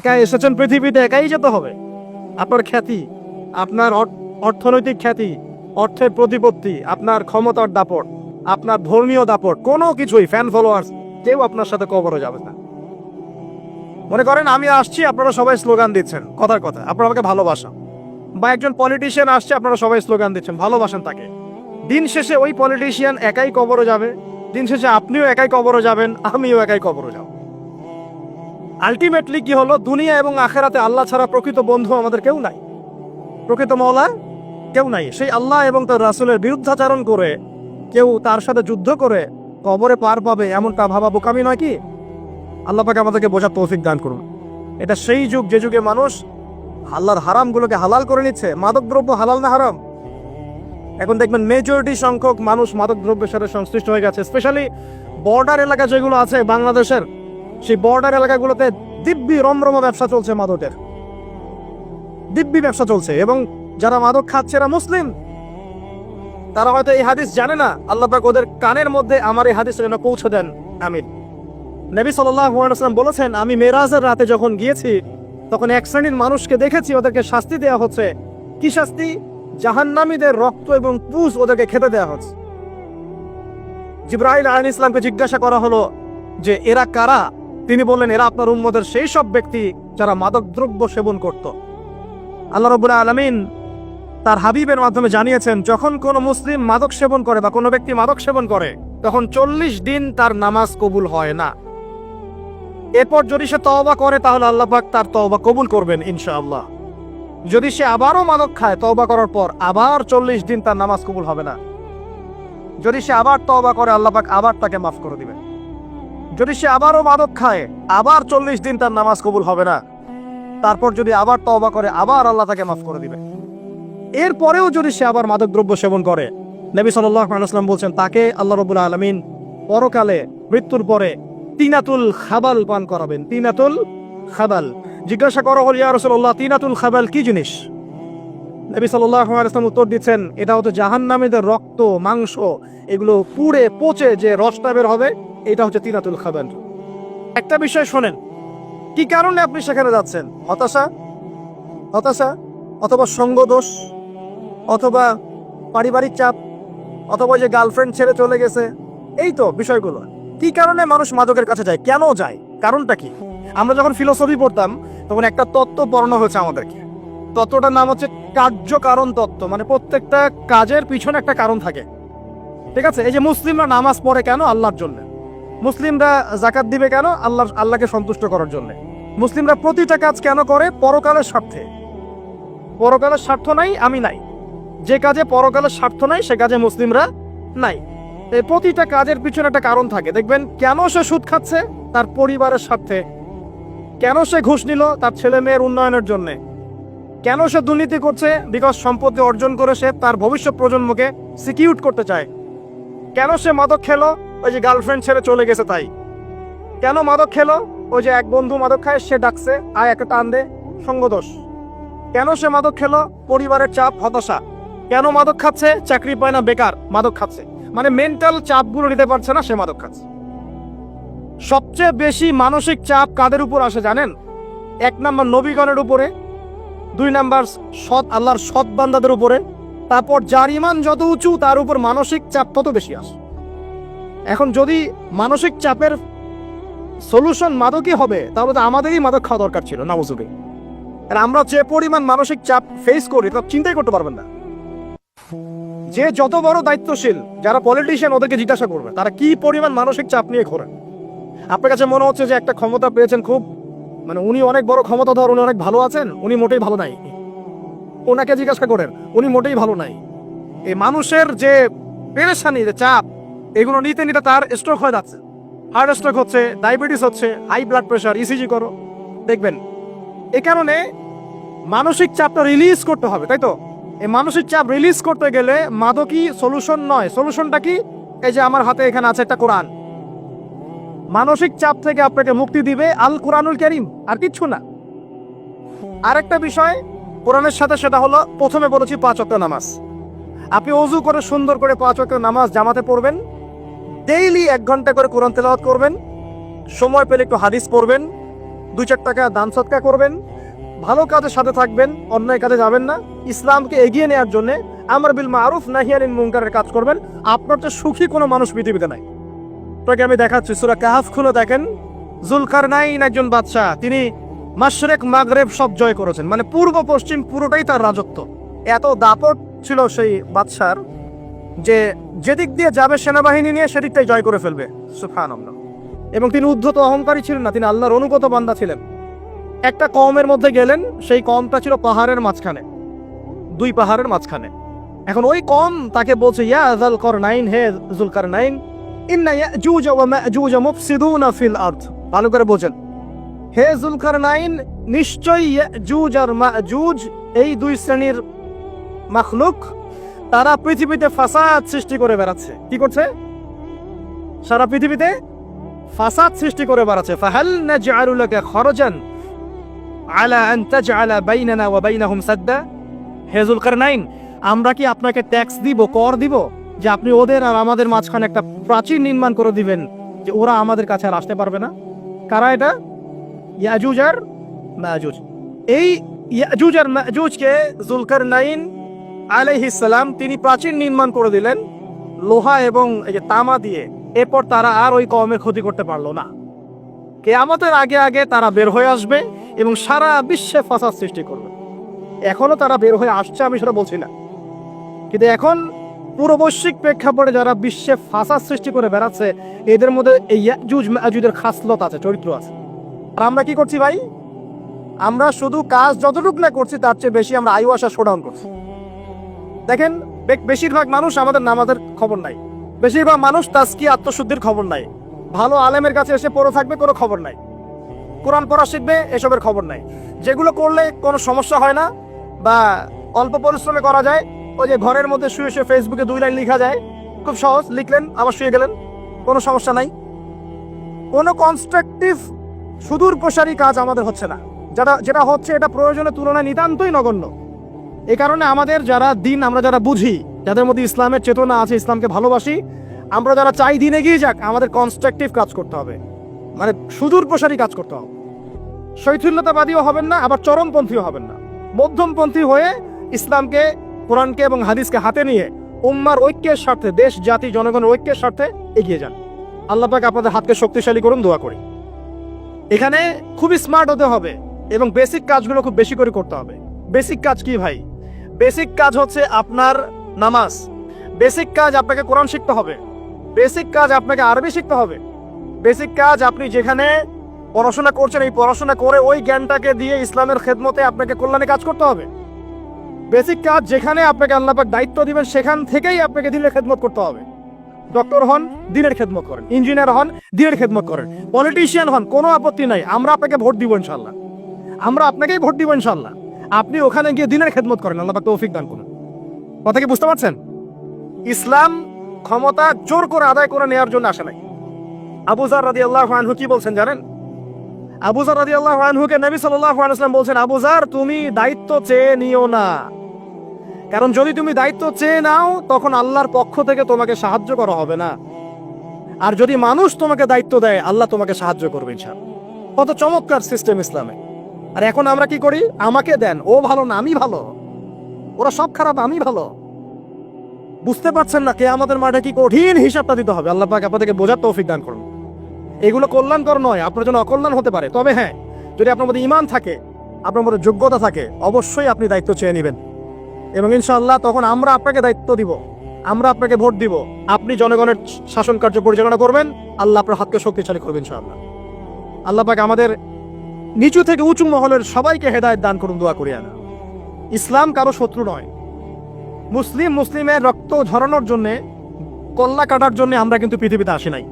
একা এসেছেন পৃথিবীতে, একাই যেতে হবে। আপনার খ্যাতি, আপনার অর্থনৈতিক খ্যাতি, অর্থের প্রতিপত্তি, আপনার ক্ষমতার দাপট, আপনার ধর্মীয় দাপট, কোনো কিছুই ফ্যান ফলোয়ার্স কেউ আপনার সাথে কবরে যাবে না। মনে করেন, আমি আসছি, আপনারা সবাই স্লোগান দিচ্ছেন, কথার কথা, আপনারা আমাকে ভালোবাসা বা একজন পলিটিশিয়ান আসছে, আপনারা সবাই স্লোগান দিচ্ছেন, ভালোবাসেন তাকে। দিন শেষে ওই পলিটিশিয়ান একাই কবরে যাবে, দিন শেষে আপনিও একাই কবরে যাবেন, আমিও একাই কবরে যাব। আলটিমেটলি কি হলো? দুনিয়া এবং আখেরাতে আল্লাহ ছাড়া প্রকৃত বন্ধু আমাদের কেউ নাই। প্রকৃত মওলা কেউ নাই। সেই আল্লাহ এবং তার রাসূলের বিরুদ্ধাচারণ করে, কেউ তার সাথে যুদ্ধ করে কবরে পার পাবে এমনটা ভাবা বোকামি নয় কি? আল্লাহ পাকে আমাদেরকে বোঝার তৌফিক দান করুন। এটা সেই যুগ, যে যুগে মানুষ আল্লাহর হারামগুলোকে হালাল করে নিচ্ছে। মাদকদ্রব্য হালাল না হারাম? এখন দেখবেন মেজরিটি সংখ্যক মানুষ মাদকদ্রব্যের সাথে সংশ্লিষ্ট হয়ে গেছে। স্পেশালি বর্ডার এলাকা যেগুলো আছে, বাংলাদেশের সেই বর্ডার এলাকাগুলোতে দিব্যি রমরম ব্যবসা চলছে মাদকের। দিব্যি ব্যবসা চলছে এবং যারা মাদক খাচ্ছে এরা মুসলিম। তারা হয়তো এই হাদিস জানে না, আল্লাহ পাক ওদের কানের মধ্যে আমার এই হাদিস যেন পৌঁছে দেন। আমিন। নবী সাল্লাম বলেছেন, আমি মেরাজের রাতে যখন গিয়েছি, তখন এক শ্রেণির মানুষকে দেখেছি, ওদেরকে শাস্তি দেওয়া হচ্ছে। কি শাস্তি? জাহান্নামীদের রক্ত এবং পুষ ওদেরকে খেতে দেওয়া হচ্ছে। জিব্রাহিল আলাইহিস ইসলামকে জিজ্ঞাসা করা হলো যে, এরা কারা? তিনি বললেন, এরা আপনার উম্মদের সেই সব ব্যক্তি যারা মাদক দ্রব্য সেবন করত। আল্লাহ রবুল্লা আলমিন তার হাবিবের মাধ্যমে জানিয়েছেন, যখন কোনো মুসলিম মাদক সেবন করে বা কোনো ব্যক্তি মাদক সেবন করে, তখন চল্লিশ দিন তার নামাজ কবুল হয় না। এরপর যদি সে তওবা করে, তাহলে আল্লাহ পাক তার তওবা কবুল করবেন ইনশাআল্লাহ। যদি সে আবারও মাদক খায় তওবা করার পর, আবার চল্লিশ দিন তার নামাজ কবুল হবে না। যদি সে আবার তওবা করে, আল্লাহ পাক আবার তাকে মাফ করে দিবেন। যদি সে আবারও মাদক খায়, আবার চল্লিশ দিন তার নামাজ কবুল হবে না। তারপর যদি আবার তওবা করে, আবার আল্লাহ তাকে মাফ করে দিবে। এরপরেও যদি সে আবার মাদক দ্রব্য সেবন করে, নবী সাল্লাম বলছেন, তাকে আল্লাহ রবুল্লা আলমিন পরকালে মৃত্যুর পরে তিনাতুল খাবাল পান করাবেন। তিনাতুল খাবাল। জিজ্ঞাসা করা, হল ইয়া রসুল্লাহ তিনাতুল খাবাল কি জিনিস? নবী সাল্লাম উত্তর দিচ্ছেন, এটা হচ্ছে জাহান্নামীদের রক্ত, মাংস, এগুলো পুড়ে, পচে যে রসটা বের হবে এটা হচ্ছে তিনাতুল খাবাল একটা বিষয় শোনেন, কি কারণে আপনি সেখানে যাচ্ছেন? হতাশা? হতাশা? অথবা সঙ্গদোষ? অথবা পারিবারিক চাপ? অথবা যে গার্লফ্রেন্ড ছেড়ে চলে গেছে? এই তো বিষয়গুলো। কি কারণে মানুষ মাদকের কাছে যায়? কেন যায়? কারণটা কি? আমরা যখন ফিলোসফি পড়তাম, তখন একটা তত্ত্ব পড়ানো হয়েছে আমাদেরকে। তত্ত্বটার নাম হচ্ছে কার্য কারণ তত্ত্ব মানে প্রত্যেকটা কাজের পিছনে একটা কারণ থাকে। ঠিক আছে? এই যে মুসলিমরা নামাজ পড়ে কেন? আল্লাহর জন্য। মুসলিমরা জাকাত দিবে কেন? আল্লাহ, আল্লাহকে সন্তুষ্ট করার জন্য। মুসলিমরা প্রতিটা কাজ কেন করে? পরকালের স্বার্থে। পরকালের স্বার্থ নাই, আমি নাই। যে কাজে পরকালের স্বার্থ নাই, সে কাজে মুসলিমরা নাই। প্রতিটা কাজের পিছনে একটা কারণ থাকে। দেখবেন, কেন সে সুদ খাচ্ছে? তার পরিবারের স্বার্থে। কেন সে ঘুষ নিল? তার ছেলে মেয়ের উন্নয়নের জন্য। কেন সে দুর্নীতি করছে? বিকজ সম্পত্তি অর্জন করে সে তার ভবিষ্যৎ প্রজন্মকে সিকিউর করতে চায়। কেন সে মাদক খেলো? ওই যে গার্লফ্রেন্ড ছেড়ে চলে গেছে তাই। কেন মাদক খেলো? ওই যে এক বন্ধু মাদক খায়, সে ডাকছে, আয় একটা টান দে, সঙ্গদোষ। কেন সে মাদক খেলো? পরিবারের চাপ, হতাশা। কেন মাদক খাচ্ছে? চাকরি পায় না, বেকার, মাদক খাচ্ছে। মানে মেন্টাল চাপগুলো নিতে পারছে না, সে মাদক খাচ্ছে। সবচেয়ে বেশি মানসিক চাপ কাদের উপর আসে জানেন? এক নাম্বার নবীগণের উপরে, দুই নাম্বার সৎ, আল্লাহর সৎ বান্দাদের উপরে। তারপর যার ইমান যত উঁচু, তার উপর মানসিক চাপ তত বেশি আসে। এখন যদি মানসিক চাপের সলিউশন মাদকই হবে, তাহলে তো আমাদেরই মাদক খাওয়া দরকার ছিল নামজুবে আর আমরা যে পরিমাণ মানসিক চাপ ফেস করি, তা চিন্তাই করতে পারবেন না। যে যত বড় দায়িত্বশীল যারা পলিটিশিয়ান ওদেরকে জিজ্ঞাসা করবে, তারা কি পরিমাণ মানসিক চাপ নিয়ে ঘোরেন আপনার কাছে মনে হচ্ছে যে একটা ক্ষমতা পেয়েছেন খুব মানে উনি অনেক বড় ক্ষমতাধর, উনি অনেক ভালো আছেন, উনি মোটেই ভালো নাই। ওনাকে জিজ্ঞাসা করেন, উনি মোটেই ভালো নাই। এই মানুষের যে পেরেশানি, যে চাপ এগুলো নিতে নিতে তার স্ট্রোক হয়ে যাচ্ছে। হার্ট স্ট্রোক হচ্ছে ডায়াবেটিস হচ্ছে হাই ব্লাড প্রেশার ইসিজি করো। দেখবেন, এ কারণে মানসিক চাপটা রিলিজ করতে হবে, তাই তো? এই মানসিক চাপ রিলিজ করতে গেলে মাদকই সলিউশন নয়। সলিউশনটা কি? এই যে আমার হাতে এখানে আছে একটা কোরআন। মানসিক চাপ থেকে আপনাকে মুক্তি দিবে আল কোরআনুল করিম, আর কিচ্ছু না। আরেকটা বিষয়, কোরআনের সাথে সেটা হলো, প্রথমে বলেছি পাঁচ ওয়াক্ত নামাজ। আপনি অজু করে সুন্দর করে পাঁচ ওয়াক্ত নামাজ জামাতে পড়বেন ডেইলি এক ঘণ্টা করে কোরআন তেলাওয়াত করবেন, সময় পেলে একটু হাদিস পড়বেন, দুই চার টাকা দান সৎকা করবেন, ভালো কাজের সাথে থাকবেন, অন্যায় কাজে যাবেন না। ইসলামকে এগিয়ে নেওয়ার জন্য আমার বিল মারুফ নাহিয়ানিন মুনকারের কাজ করবেন। আপনার তো সুখী কোনো মানুষ পৃথিবীতে নাই। তোকে আমি দেখাচ্ছি, সুরা কাহাফ খুলে দেখেন। জুলকার নাইন একজন বাদশাহ, তিনি মাশরেক, মাগরেব সব জয় করেছেন। মানে পূর্ব, পশ্চিম পুরোটাই তার রাজত্ব। এত দাপট ছিল সেই বাদশার যে যেদিক দিয়ে যাবে সেনাবাহিনী নিয়ে সেদিকটাই জয় করে ফেলবে। সুফান এবং তিনি উদ্ধত অহংকারী ছিলেন না, তিনি আল্লাহর অনুগত বান্দা ছিলেন। একটা কমের মধ্যে গেলেন, সেই কমটা ছিল পাহাড়ের মাঝখানে। দুই পাহাড়ের মাঝখানে। এখন ওই কম তাকে বলছে, ইয়া জাল কর নাইন হে জুলকার নাইন ইন্না ইয়াজুজ ওয়া মা'জুজ মুফসিদুনা ফিল আরদ। ভালো করে বোঝেন। হে জুলকার নাইন নিশ্চয়ই ইয়াজুজ আর মা'জুজ এই দুই শ্রেণির মাখলুক তারা পৃথিবীতে ফাসাদ সৃষ্টি করে বেড়াচ্ছে। কি করছে? সারা পৃথিবীতে ফাসাদ সৃষ্টি করে বেড়াচ্ছে। ফাহাল নাজআলু লাকা খরজান আলা আন তাজআলা বাইনানা ওয়া বাইনাহুম সাদ্দা। হে জুলকারনাইন, আমরা কি আপনাকে ট্যাক্স দিব, কর দিব? যে আপনি ওদের আর আমাদের মাঝখানে একটা প্রাচীর নির্মাণ করে দিবেন, যে ওরা আমাদের কাছে আর আসতে পারবে না? কারা এটা? ইয়াজুজ আর মাজুজ এই ইয়াজুজ আর মাজুজকে জুলকারনাইন আলাইহিস সালাম, তিনি প্রাচীর নির্মাণ করে দিলেন লোহা এবং এই যে তামা দিয়ে। এরপর তারা আর ওই কমের ক্ষতি করতে পারল না। কেয়ামতের আগে আগে তারা বের হয়ে আসবে এবং সারা বিশ্বে ফাসাদ সৃষ্টি করবে। এখনও তারা বের হয়ে আসছে আমি সেটা বলছি না। কিন্তু এখন পুরো বৈশ্বিক প্রেক্ষাপটে যারা বিশ্বে ফাসাদ সৃষ্টি করে বেড়াচ্ছে, এদের মধ্যে এই মাজুজের খাসলত আছে, চরিত্র আছে। আর আমরা কি করছি ভাই? আমরা শুধু কাজ যতটুকু না করছি, তার চেয়ে বেশি আমরা আসা শোডাউন করছি। দেখেন বেশিরভাগ মানুষ আমাদের নামাজের খবর নাই। বেশিরভাগ মানুষ তাস্কি আত্মশুদ্ধির খবর নাই। ভালো আলেমের কাছে এসে পড়ে থাকবে, কোনো খবর নাই। কোরআন পড়া শিখবে, এসবের খবর নাই। যেগুলো করলে কোনো সমস্যা হয় না বা অল্প পরিশ্রমে করা যায়, ওই যে ঘরের মধ্যে শুয়ে শুয়ে ফেসবুকে দুই লাইন লেখা যায়, খুব সহজ, লিখলেন, আবার শুয়ে গেলেন, কোনো সমস্যা নাই। কোনো কনস্ট্রাকটিভ সুদূর প্রসারী কাজ আমাদের হচ্ছে না। যেটা যেটা হচ্ছে, এটা প্রয়োজনের তুলনায় নিতান্তই নগণ্য। এই কারণে আমাদের যারা দিন, আমরা যারা বুঝি, যাদের মধ্যে ইসলামের চেতনা আছে, ইসলামকে ভালোবাসি, আমরা যারা চাই দিন এগিয়ে যাক, আমাদের কনস্ট্রাকটিভ কাজ করতে হবে। মানে সুদূর প্রসারী কাজ করতে হবে। শৈথিল্যতাবাদীও হবেন না, আবার চরমপন্থীও হবেন না। মধ্যমপন্থী হয়ে ইসলামকে, কোরআনকে এবং হাদিসকে হাতে নিয়ে উম্মার ঐক্যের স্বার্থে, দেশ, জাতি, জনগণের ঐক্যের স্বার্থে এগিয়ে যান। আল্লাহ পাক আপনাদের হাতকে শক্তিশালী করুন, দোয়া করি। এখানে খুবই স্মার্ট হতে হবে এবং বেসিক কাজগুলো খুব বেশি করে করতে হবে। বেসিক কাজ কি ভাই? বেসিক কাজ হচ্ছে আপনার নামাজ। বেসিক কাজ আপনাকে কোরআন শিখতে হবে। বেসিক কাজ আপনাকে আরবি শিখতে হবে। বেসিক কাজ আপনি যেখানে পড়াশোনা করছেন, এই পড়াশোনা করে ওই জ্ঞানটাকে দিয়ে ইসলামের খেদমতে আপনাকে কল্যাণে কাজ করতে হবে। বেসিক কাজ যেখানে আপনাকে আল্লাপাক দায়িত্ব দিবেন, সেখান থেকেই আপনাকে দিনের খেদমত করতে হবে। ডক্টর হন, দিনের খেদমত করেন। ইঞ্জিনিয়ার হন, দিনের খেদমত করেন। পলিটিশিয়ান হন, কোনো আপত্তি নাই। আমরা আপনাকে ভোট দিব ইনশাল্লাহ আমরা আপনাকেই ভোট দিব ইনশাল্লাহ আপনি ওখানে গিয়ে দিনের খেদমত করেন, আল্লাহ তৌফিক দান করুন। কথা কি বুঝতে পারছেন? ইসলাম ক্ষমতা জোর করে আদায় করে নেওয়ার জন্য আসে নাই। আবুজার রাদি আল্লাহ আনহু কি বলছেন জানেন? আবুজার রাদি আল্লাহ আনহুকে নবী আলাইসলাম বলছেন আবুজার তুমি দায়িত্ব চেয়ে নিও না। কারণ যদি তুমি দায়িত্ব চেয়ে নাও, তখন আল্লাহর পক্ষ থেকে তোমাকে সাহায্য করা হবে না। আর যদি মানুষ তোমাকে দায়িত্ব দেয়, আল্লাহ তোমাকে সাহায্য করবে ইনশাল কত চমৎকার সিস্টেম ইসলামে। আর এখন আমরা কি করি? আমাকে দেন। ও ভালো না, আমি ভালো। ওরা সব খারাপ, আমি ভালো। বুঝতে পারছেন না কে আমাদের মাঠে কি কঠিন হিসাবটা দিতে হবে। আল্লাহ পাক আপনাদেরকে বোঝার তৌফিক দান করুন। এগুলো কল্যাণকর নয়, আপনার জন্য অকল্যাণ হতে পারে। তবে হ্যাঁ যদি আপনার মধ্যে ইমান থাকে, আপনার মধ্যে যোগ্যতা থাকে, অবশ্যই আপনি দায়িত্ব চেয়ে নেবেন। এবং ইনশাআল্লাহ তখন আমরা আপনাকে দায়িত্ব দিব। আমরা আপনাকে ভোট দিব। আপনি জনগণের শাসন কার্য পরিচালনা করবেন। আল্লাহ আপনার হাতকে শক্তিশালী করবেন ইনশাআল্লাহ। আল্লাহ পাক আমাদের নিচু থেকে উঁচু মহলের সবাইকে হেদায়ত দান করুন, দোয়া করি আনা ইসলাম কারও শত্রু নয়। মুসলিম মুসলিমের রক্ত ঝরানোর জন্য, কল্লা কাটার জন্য আমরা কিন্তু পৃথিবীতে আসি নাই।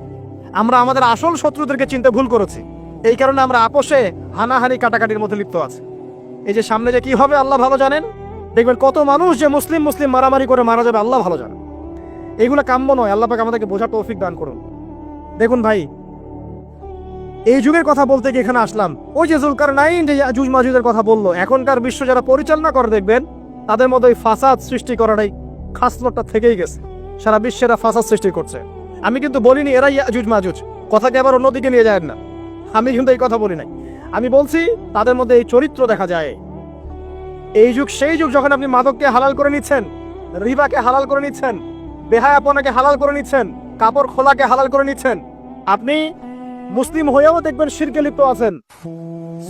আমরা আমাদের আসল শত্রুদেরকে চিনতে ভুল করেছি। এই কারণে আমরা আপোষে হানাহানি কাটাকাটির মধ্যে লিপ্ত আছে। এই যে সামনে যে কি হবে, আল্লাহ ভালো জানেন। দেখবেন কত মানুষ যে মুসলিম মুসলিম মারামারি করে মারা যাবে, আল্লাহ ভালো জানেন। এগুলো কাম্য নয়, আল্লাহ পাক আমাদেরকে বোঝার তৌফিক দান করুন। দেখুন ভাই এই যুগের কথা বলতে গিয়ে এখানে আসলাম। ওই যে জুলকার নাইন, যে ইয়াজুজ মাজুজের কথা বলল, এখনকার বিশ্ব যারা পরিচালনা করে, দেখবেন, তাদের মধ্যে ওই ফাসাদ সৃষ্টি করাটাই খাসলতটা থেকেই গেছে। সারা বিশ্বেরা ফাসাদ সৃষ্টি করছে। আমি কিন্তু বলিনি এরাই ইয়াজুজ মাজুজ। কথাকে আবার অন্যদিকে নিয়ে যায় না। আমি কিন্তু এই কথা বলি নাই। আমি বলছি, তাদের মধ্যে এই চরিত্র দেখা যায়। এই যুগ, সেই যুগ যখন আপনি মাদককে হালাল করে নিচ্ছেন, রিবাকে হালাল করে নিচ্ছেন, বেহায়াপনাকে হালাল করে নিচ্ছেন, কাপড় খোলাকে হালাল করে নিচ্ছেন, আপনি মুসলিম হয়েও দেখবেন শিরকে লিপ্ত আছেন।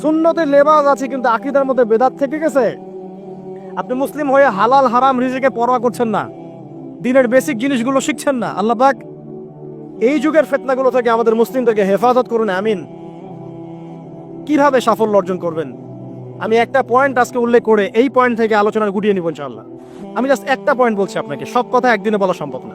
সুন্নতে লেবাজ আছে, কিন্তু আকিদার মধ্যে বেদাত থেকে গেছে। আপনি মুসলিম হয়ে হালাল, হারাম, রিজিকে পরোয়া করছেন না। দিনের বেসিক জিনিসগুলো শিখছেন না। আল্লাহ পাক এই যুগের ফেতনাগুলো থেকে আমাদের মুসলিমদেরকে হেফাজত করুন, আমিন। কীভাবে সাফল্য অর্জন করবেন? আমি একটা পয়েন্ট আজকে উল্লেখ করে এই পয়েন্ট থেকে আলোচনা গুটিয়ে নিব ইনশাআল্লাহ। আমি জাস্ট একটা পয়েন্ট বলছি আপনাকে, সব কথা একদিনে বলা সম্ভব না।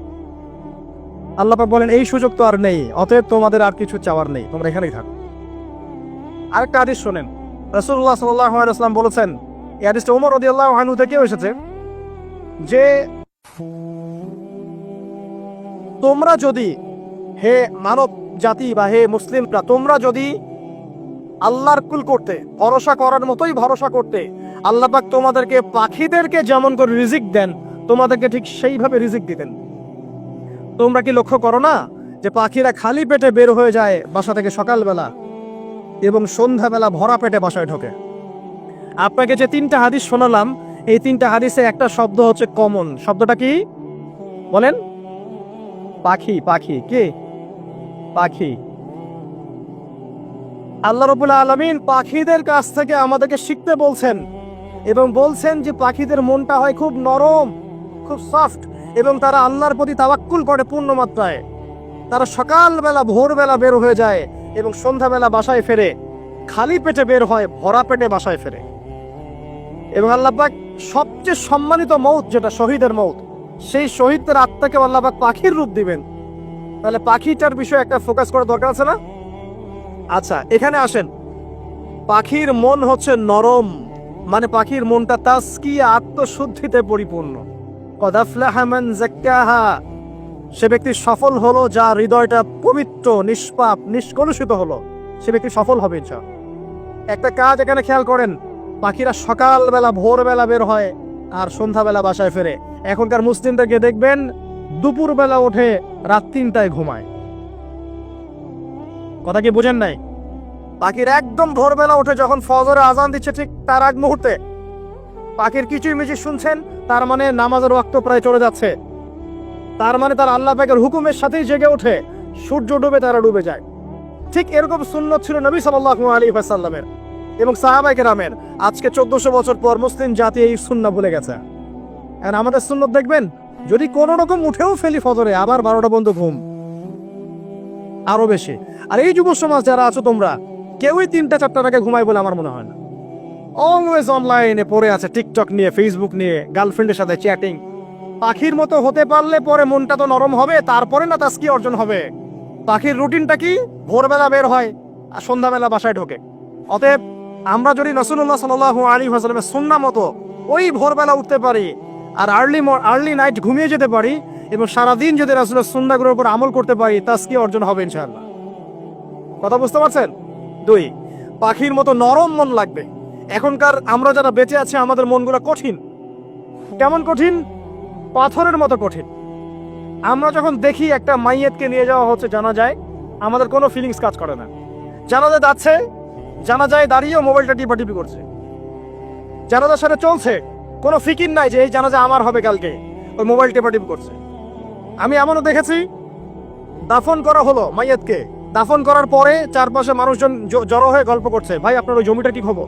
আল্লাহ পাক বলেন, এই সুযোগ তো আর নেই, অতএব তোমাদের আর কিছু চাওয়ার নেই, তোমরা এখানেই থাকো। আরেকটা হাদিস শোনেন। রসুল্লাহ সাল্লাম বলেছেন, এই হাদিসটা উমর হানু থেকেও এসেছে, যে তোমরা যদি হে মানব জাতি বা হে মুসলিমরা, তোমরা যদি আল্লাহর কুল করতে, ভরসা করার মতোই ভরসা করতে, আল্লাহ পাক তোমাদেরকে পাখিদেরকে যেমন করে রিজিক দেন, তোমাদেরকে ঠিক সেইভাবে রিজিক দিতেন। তোমরা কি লক্ষ্য করো না যে পাখিরা খালি পেটে বের হয়ে যায় বাসা থেকে সকালবেলা এবং সন্ধ্যাবেলা ভরা পেটে বাসায় ঢোকে? আপনাকে যে তিনটা হাদিস শোনালাম, এই তিনটা হাদিসে একটা শব্দ হচ্ছে কমন। শব্দটা কি? বলেন। পাখি পাখি। কে? পাখি। আল্লাহ রবুল্লা আলমিন পাখিদের কাছ থেকে আমাদেরকে শিখতে বলছেন এবং বলছেন যে পাখিদের মনটা হয় খুব নরম, খুব সফট এবং তারা আল্লাহর প্রতি তাওয়াক্কুল করে পূর্ণ মাত্রায় তারা সকালবেলা, ভোরবেলা বের হয়ে যায় এবং সন্ধ্যাবেলা বাসায় ফেরে। খালি পেটে বের হয়, ভরা পেটে বাসায় ফেরে। এবং আল্লাহবাক সবচেয়ে সম্মানিত মৌত যেটা, শহীদের মৌত, সেই শহীদদের আত্মাকে আল্লাহ পাক পাখির রূপ দিবেন। তাহলে পাখিটার বিষয়ে একটা ফোকাস করা দরকার আছে না? আচ্ছা এখানে আসেন। পাখির মন হচ্ছে নরম মানে পাখির মনটা তাস্কি আত্মশুদ্ধিতে পরিপূর্ণ। কদাফলাহামান জাক্কাহা সে ব্যক্তি সফল হলো যার হৃদয়টা পবিত্র, নিষ্পাপ, নিষ্কলুষিত হলো। সে ব্যক্তি সফল হবে, ইনশাআল্লাহ। একটা কাজ এখানে খেয়াল করেন, পাখিরা সকালবেলা, ভোরবেলা বের হয় আর সন্ধ্যাবেলা বাসায় ফেরে। এখনকার মুসলিমদেরকে দেখবেন, দুপুরবেলা ওঠে, রাত তিনটায় ঘুমায়। কথা কি বোঝেন নাই? পাখির একদম ভোরবেলা উঠে যখন ফজরে আজান দিচ্ছে ঠিক তার আগ মুহূর্তে। পাখির কিছুই মিচি শুনছেন তার মানে নামাজের ওয়াক্ত প্রায় চলে যাচ্ছে। তার মানে তার আল্লাহ পাকের হুকুমের সাথেই জেগে ওঠে, সূর্য ডুবে তারা ডুবে যায়। ঠিক এরকম সুন্নত ছিল নবী সাল্লাল্লাহু আলী ওয়াসাল্লামের এবং সাহাবায়ে রামের আজকে চোদ্দশো বছর পর মুসলিম জাতি এই সুন্না ভুলে গেছে। আর আমাদের সুন্নত দেখবেন, যদি কোনো রকম উঠেও ফেলি ফজরে, আবার বারোটা বন্ধ ঘুম। আরও বেশি। আর এই যুব সমাজ যারা আছো তোমরা, কেউই তিনটা চারটার আগে ঘুমায় বলে আমার মনে হয় না। অলওয়েজ অনলাইনে পড়ে আছে টিকটক নিয়ে ফেসবুক নিয়ে গার্লফ্রেন্ডের সাথে চ্যাটিং পাখির মতো হতে পারলে পরে মনটা তো নরম হবে, তারপরে না তাস্কি অর্জন হবে? পাখির রুটিনটা কি? ভোরবেলা বের হয় আর সন্ধ্যাবেলা বাসায় ঢোকে। অতএব আমরা যদি রসুল্লাহ সাল আলী হাসলামের সুন্না মতো ওই ভোরবেলা উঠতে পারি আর আর্লি আর্লি নাইট ঘুমিয়ে যেতে পারি এবং সারাদিন যদি রাসুলের সুন্নাগুলোর উপর আমল করতে পারি তাস্কি অর্জন হবে ইনশাআল্লাহ? কথা বুঝতে পারছেন? দুই, পাখির মতো নরম মন লাগবে। এখনকার আমরা যারা বেঁচে আছি, আমাদের মনগুলো কঠিন। কেমন কঠিন? পাথরের মতো কঠিন। আমরা যখন দেখি একটা মাইয়েতকে নিয়ে যাওয়া হচ্ছে জানা যায় আমাদের কোনো ফিলিংস কাজ করে না। জানাজা যাচ্ছে জানা যায় দাঁড়িয়েও মোবাইলটা টিপাটিপি করছে। জানাজার সাথে চলছে, কোনো ফিকির নাই যে এই জানাজা আমার হবে কালকে। ওই মোবাইল টেপাটিপ করছে। আমি এমনও দেখেছি, দাফন করা হলো মাইয়াতকে। দাফন করার পরে চারপাশে মানুষজন জড়ো হয়ে গল্প করছে, ভাই, আপনার ওই জমিটা কি খবর?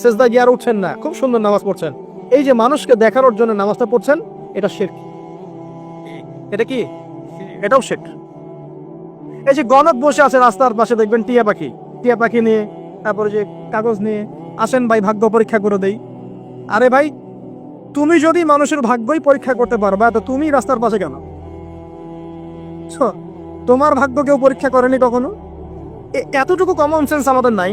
সেজদা গিয়ে আর উঠছেন না। খুব সুন্দর নামাজ পড়ছেন। এই যে মানুষকে দেখানোর জন্য নামাজটা পড়ছেন, এটা শেখ এটা কি? এটাও শেখ এই যে গণক বসে আছে রাস্তার পাশে, দেখবেন টিয়া পাখি। টিয়া পাখি নিয়ে, তারপরে যে কাগজ নিয়ে, আসেন ভাই, ভাগ্য পরীক্ষা করে দেই। আরে ভাই, তুমি যদি মানুষের ভাগ্যই পরীক্ষা করতে পারবা তো তুমি রাস্তার পাশে কেন? তোমার ভাগ্য কেউ পরীক্ষা করেনি কখনো? এতটুকু কমন সেন্স আমাদের নাই।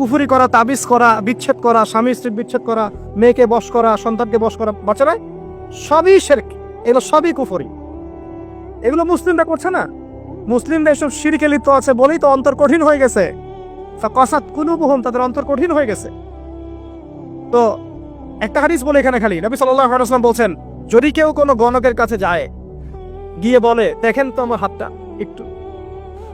কুফুরি করা, তাবিজ করা, বিচ্ছেদ করা, স্বামী স্ত্রীর বিচ্ছেদ করা, মেয়েকে বশ করা, সন্তানকে বশ করা বাড়ছে না সবই শেরক। এগুলো সবই কুফুরি। এগুলো মুসলিমরা করছে না। মুসলিমরা এসব শিরিকে লিপ্ত আছে বলেই তো অন্তর কঠিন হয়ে গেছে। কসাত কুলুবহুম, তাদের অন্তর কঠিন হয়ে গেছে। তো একটা হাদিস বলে এখানে খালি। নবী আলাইহি বলছেন, যদি কেউ কোনো গণকের কাছে যায়, গিয়ে বলে, দেখেন তো আমার হাতটা, একটু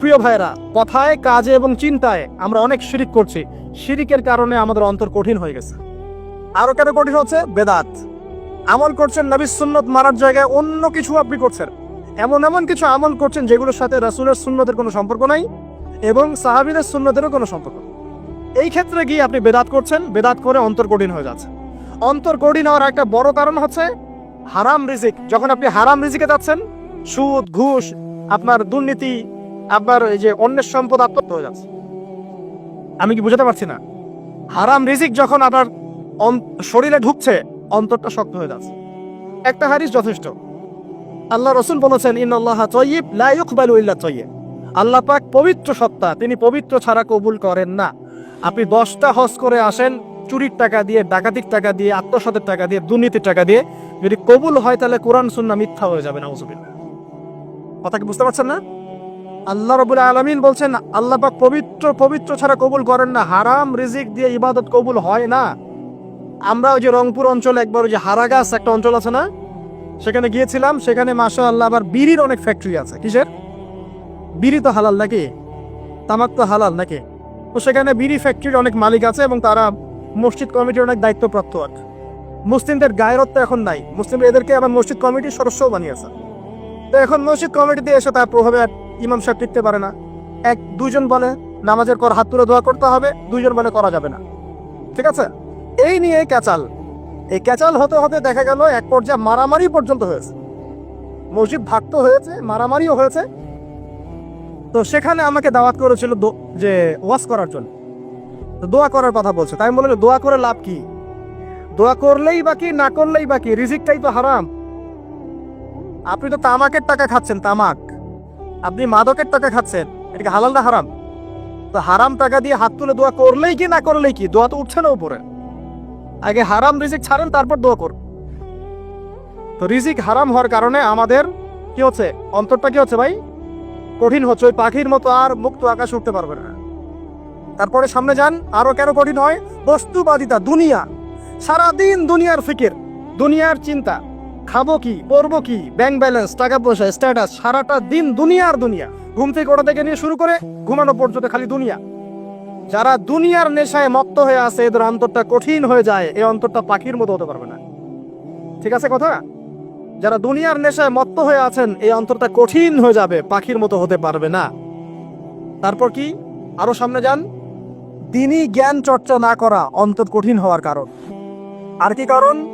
প্রিয় ভাইরা কথায়, কাজে এবং চিন্তায় আমরা অনেক শিরিক করছি। শিরিকের কারণে আমাদের অন্তর কঠিন হয়ে গেছে। আরও কেন কঠিন হচ্ছে? বেদাত। আমল করছেন নবী সুন্নত মারার জায়গায় অন্য কিছু আপনি করছেন। এমন এমন কিছু আমল করছেন যেগুলোর সাথে রাসূলের সুন্নতের কোনো সম্পর্ক নাই এবং সাহাবীদের সুন্নতেরও কোনো সম্পর্ক। এই ক্ষেত্রে গিয়ে আপনি বেদাত করছেন, বেদাত করে অন্তর কঠিন হয়ে যাচ্ছে। অন্তর কঠিন হওয়ার একটা বড় কারণ হচ্ছে হারাম রিজিক। যখন আপনি হারাম রিজিকে যাচ্ছেন, সুদ, ঘুষ, আপনার দুর্নীতি আপনার এই যে অন্যের সম্পদ আত্মত্ব হয়ে যাচ্ছে। আমি কি বুঝাতে পারছি না? হারাম রিজিক যখন আপনার শরীরে ঢুকছে, অন্তরটা শক্ত হয়ে যাচ্ছে। একটা হারিস যথেষ্ট। আল্লাহ রসুল বলেছেন, ইন্নাল্লাহ তয়্যিব লা ইউকবালু ইল্লা তয়্যিব আল্লাহ পাক পবিত্র সত্তা, তিনি পবিত্র ছাড়া কবুল করেন না। আপনি দশটা হজ করে আসেন, চুরির টাকা দিয়ে, ডাকাতির টাকা দিয়ে, আত্মসাতের টাকা দিয়ে, দুর্নীতির টাকা দিয়ে, যদি কবুল হয় তাহলে কোরআন সুন্না মিথ্যা হয়ে যাবে না কথা কি বুঝতে পারছেন না? আল্লাহ রবুল আলমিন বলছেন আল্লাপাক পবিত্র পবিত্র ছাড়া কবুল করেন না। হারাম রিজিক দিয়ে ইবাদত কবুল হয় না। আমরা ওই যে রংপুর অঞ্চলে একবার ওই যে হারাগাছ একটা অঞ্চল আছে না? সেখানে গিয়েছিলাম, সেখানে মাসা আল্লাহ আবার বিড়ির অনেক ফ্যাক্টরি আছে। কিসের? বিড়ি তো হালাল নাকি? তামাক তো হালাল নাকি? তো সেখানে বিড়ি ফ্যাক্টরির অনেক মালিক আছে এবং তারা মসজিদ কমিটির অনেক দায়িত্বপ্রাপ্ত আর মুসলিমদের গায়রত্ব এখন নাই। মুসলিমরা এদেরকে আবার মসজিদ কমিটির সদস্যও বানিয়েছে। তো এখন মসজিদ কমিটিতে এসে তার প্রভাবে ইমাম সাহেব টিকতে পারে না। এক দুজন বলে নামাজের পর হাত তুলে দোয়া করতে হবে, দুইজন বলে করা যাবে না। ঠিক আছে? এই নিয়ে ক্যাচাল। এই ক্যাচাল হতে হতে দেখা গেল এক পর্যায়ে মারামারি পর্যন্ত হয়েছে। মসজিদ ভাগতো হয়েছে, মারামারিও হয়েছে। তো সেখানে আমাকে দাওয়াত করেছিল যে ওয়াজ করার জন্য। তো দোয়া করার কথা বলছে। তাই আমি বললাম, দোয়া করে লাভ কি? দোয়া করলেই বাকি না করলেই বাকি রিজিকটাই তো হারাম। আপনি তো তামাকের টাকা খাচ্ছেন, তামাক। আপনি মাদকের টাকা খাচ্ছেন এটা কি হালাল না হারাম? তো হারাম টাকা দিয়ে হাত তুলে দোয়া করলেই কি, না করলেই কি? দোয়া তো উঠছে না উপরে। আগে হারাম রিজিক ছাড়েন, তারপর দোয়া করুন। তো রিজিক হারাম হওয়ার কারণে আমাদের কি হচ্ছে? অন্তরটা কি হচ্ছে ভাই? কঠিন হচ্ছে, ওই পাখির মতো আর মুক্ত আকাশ উঠতে পারবে না। তারপরে সামনে যান, আরও কেন কঠিন হয়? বস্তুবাদিতা, দুনিয়া। সারাদিন দুনিয়ার ফিকির, দুনিয়ার চিন্তা। খাব কি, পরবো কি ব্যাংক ব্যালেন্স টাকা পয়সা স্ট্যাটাস সারাটা দিন দুনিয়ার দুনিয়া। ঘুম থেকে ওটা থেকে নিয়ে শুরু করে ঘুমানো পর্যন্ত খালি দুনিয়া। যারা দুনিয়ার নেশায় মত্ত হয়ে আছে, এদের অন্তরটা কঠিন হয়ে যায় এই অন্তরটা পাখির মতো হতে পারবে না। ঠিক আছে কথা? যারা দুনিয়ার নেশায় মত্ত হয়ে আছেন এই অন্তরটা কঠিন হয়ে যাবে, পাখির মতো হতে পারবে না। তারপর কি? আরও সামনে যান। দিনই জ্ঞান চর্চা না করা অন্তর কঠিন হওয়ার কারণ। আর কি কারণ?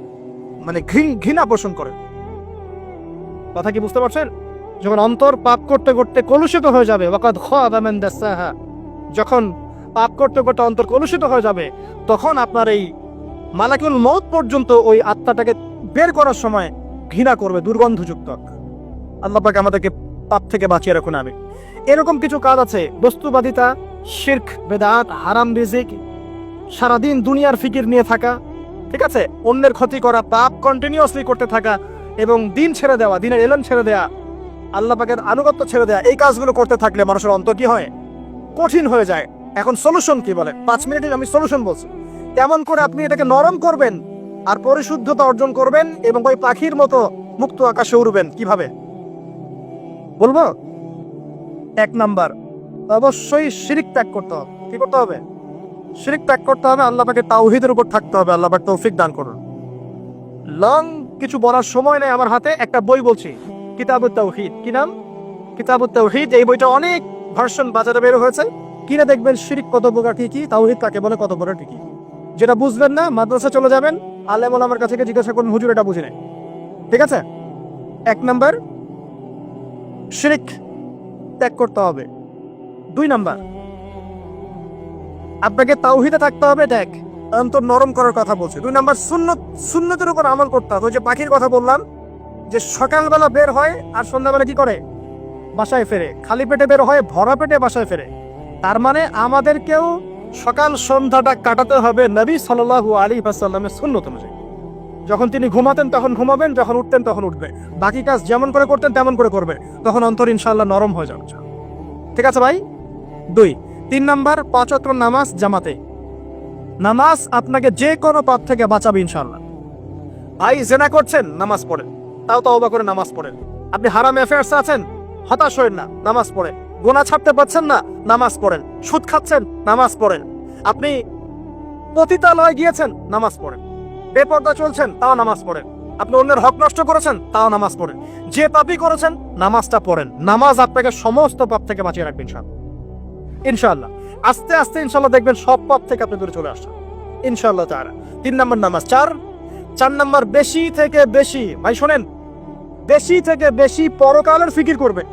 মানে ঘৃণ- পোষণ করে। কথা কি বুঝতে পারছেন? যখন অন্তর পাপ করতে করতে কলুষিত হয়ে যাবে যখন পাপ করতে করতে অন্তর কলুষিত হয়ে যাবে, তখন আপনার এই মালাকুল মৌত পর্যন্ত ওই আত্মাটাকে বের করার সময় ঘৃণা করবে, দুর্গন্ধযুক্ত। আল্লাহ পাক আমাদেরকে পাপ থেকে বাঁচিয়ে রাখুন আমি এরকম কিছু কাজ আছে, বস্তুবাদিতা, শির্ক, বেদাত, হারাম রিজিক, সারাদিন দুনিয়ার ফিকির নিয়ে থাকা ঠিক আছে? অন্যের ক্ষতি করা পাপ কন্টিনিউয়াসলি করতে থাকা এবং দিন ছেড়ে দেওয়া, দিনের এলন ছেড়ে দেওয়া আল্লাহ পাকের আনুগত্য ছেড়ে দেওয়া এই কাজগুলো করতে থাকলে মানুষের অন্ত কি হয়? কঠিন হয়ে যায়। এখন সলিউশন কি বলে? পাঁচ মিনিটে আমি সলিউশন বলছি। তেমন করে আপনি এটাকে নরম করবেন আর পরিশুদ্ধতা অর্জন করবেন এবং ওই পাখির মতো মুক্ত আকাশে উড়বেন? কীভাবে? বলব? এক নাম্বার, অবশ্যই শিরিক ত্যাগ করতে হবে। কি করতে হবে? শিরিক ত্যাগ করতে হবে, আল্লাহ পাকে তাওহিদের উপর থাকতে হবে, আল্লাহ পাক তৌফিক দান করুন। লং কিছু বলার সময় নেই আমার হাতে, একটা বই বলছি, কিতাবুত তাওহিদ। কি নাম? কিতাবুত তাওহিদ, এই বইটা অনেক ভার্সন বাজারে বের হয়েছে। কিনে দেখবেন শিরিক কত কি কি? তাওহিদ কাকে বলে, কত কি কি? যেটা বুঝবেন না, মাদ্রাসা চলে যাবেন, আলেম আমার কাছে জিজ্ঞাসা করুন, হুজুর, এটা বুঝি নাই। ঠিক আছে? এক নাম্বার, শিরিক ত্যাগ করতে হবে। দুই নাম্বার আপনাকে তাওহিদে থাকতে হবে, দেখ। অন্তর নরম করার কথা বলছে। দুই নাম্বার, সুন্নত, সুন্নতের উপর আমল করতে হবে। ওই যে পাখির কথা বললাম, যে সকালবেলা বের হয় আর সন্ধ্যাবেলা কি করে? বাসায় ফেরে। খালি পেটে বের হয়, ভরা পেটে বাসায় ফেরে। তার মানে আমাদেরকেও সকাল সন্ধ্যাটা কাটাতে হবে নবী সাল্লাল্লাহু আলী সাল্লামের সুন্নত অনুযায়ী। যখন তিনি ঘুমাতেন, তখন ঘুমাবেন, যখন উঠতেন, তখন উঠবে। বাকি কাজ যেমন করে করতেন, তেমন করে করবে। তখন অন্তর ইনশাল্লাহ নরম হয়ে যাবে। ঠিক আছে ভাই? দুই তিন নম্বর পাঁচ ওয়াক্ত নামাজ জামাতে। নামাজ আপনাকে যে কোনো পাপ থেকে বাঁচাবে ইনশাল্লাহ ভাই, জেনা করছেন, নামাজ পড়েন। তাও তওবা করে নামাজ পড়েন। আপনি হারাম অ্যাফেয়ার্স আছেন, হতাশ হয়েন না, নামাজ পড়েন। গোনা ছাড়তে পারছেন না, নামাজ পড়েন। সুদ খাচ্ছেন, নামাজ পড়েন। আপনি পতিতালয় গিয়েছেন, নামাজ পড়েন। বেপর্দা চলছেন, তাও নামাজ পড়েন। আপনি অন্যের হক নষ্ট করেছেন, তাও নামাজ পড়েন। যে পাপই করেছেন, নামাজটা পড়েন। নামাজ আপনাকে সমস্ত পাপ থেকে বাঁচিয়ে রাখবেন ইনশাল্লাহ ইনশাল্লাহ আস্তে আস্তে ইনশাল্লাহ দেখবেন সব পথ থেকে আপনি দূরে চলে আসছেন। ইনশাল্লাহ তারা তিন নম্বর নামাজ, চার। চার নম্বর বেশি থেকে বেশি, ভাই শোনেন, বেশি থেকে বেশি পরকালের ফিকির করবে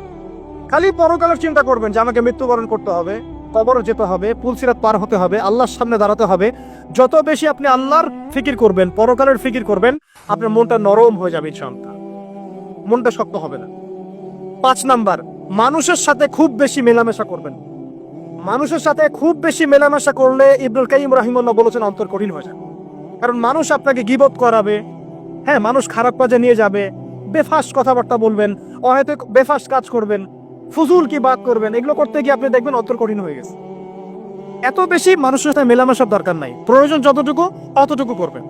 খালি পরকালের চিন্তা করবেন যে আমাকে মৃত্যুবরণ করতে হবে, কবর যেতে হবে পুলসিরাত পার হতে হবে, আল্লাহর সামনে দাঁড়াতে হবে। যত বেশি আপনি আল্লাহর ফিকির করবেন, পরকালের ফিকির করবেন, আপনার মনটা নরম হয়ে যাবে ইনশাআল্লাহ। মনটা শক্ত হবে না। পাঁচ নাম্বার, মানুষের সাথে খুব বেশি মেলামেশা করবেন। মানুষের সাথে খুব বেশি মেলামেশা করলে ইবনুল কাইম রাহিমুল্লাহ বলেছেন অন্তর কঠিন হয়ে যায় কারণ মানুষ আপনাকে গিবত করাবে হ্যাঁ মানুষ খারাপ কাজে নিয়ে যাবে, বেফাস কথাবার্তা বলবেন হয়তো বেফাস কাজ করবেন, ফুজুল কি বাদ করবেন, এগুলো করতে গিয়ে আপনি দেখবেন অন্তর কঠিন হয়ে গেছে। এত বেশি মানুষের সাথে মেলামেশার দরকার নাই। প্রয়োজন যতটুকু, অতটুকু করবেন।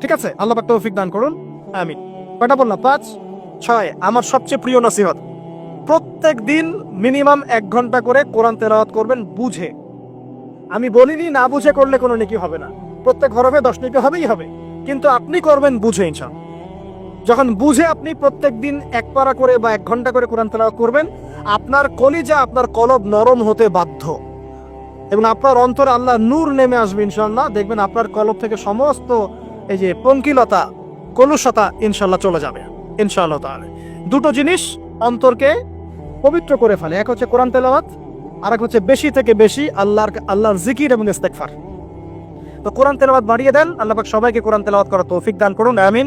ঠিক আছে? আল্লাহ পাক তৌফিক দান করুন। আমি কয়টা বললাম? পাঁচ, ছয়। আমার সবচেয়ে প্রিয় নসিহত। প্রত্যেক দিন মিনিমাম এক ঘণ্টা করে কোরআন তেলাওয়াত করবেন বুঝে। আমি বলিনি না বুঝে করলে কোনো নেকি হবে না। প্রত্যেক হরফে দশ নেকি হবেই হবে। কিন্তু আপনি করবেন বুঝে ইনশাল যখন বুঝে আপনি প্রত্যেক দিন এক পারা করে বা এক ঘণ্টা করে কোরআন তেলাওয়াত করবেন, আপনার কলিজা, আপনার কলব নরম হতে বাধ্য। এবং আপনার অন্তরে আল্লাহ নূর নেমে আসবে ইনশাল্লাহ দেখবেন আপনার কলব থেকে সমস্ত এই যে পঙ্কিলতা, কলুষতা ইনশাল্লাহ চলে যাবে। ইনশাআল্লাহ তাহলে দুটো জিনিস অন্তরকে পবিত্র করে ফেলে। এক হচ্ছে কোরআন তেলাওয়াত আর এক হচ্ছে বেশি থেকে বেশি আল্লাহর আল্লাহর জিকির এবং ইস্তেকফার তো কোরআন তেলাওয়াত বাড়িয়ে দেন, আল্লাহ সবাইকে কোরআন তেলাওয়াত করার তৌফিক দান করুন, আমিন।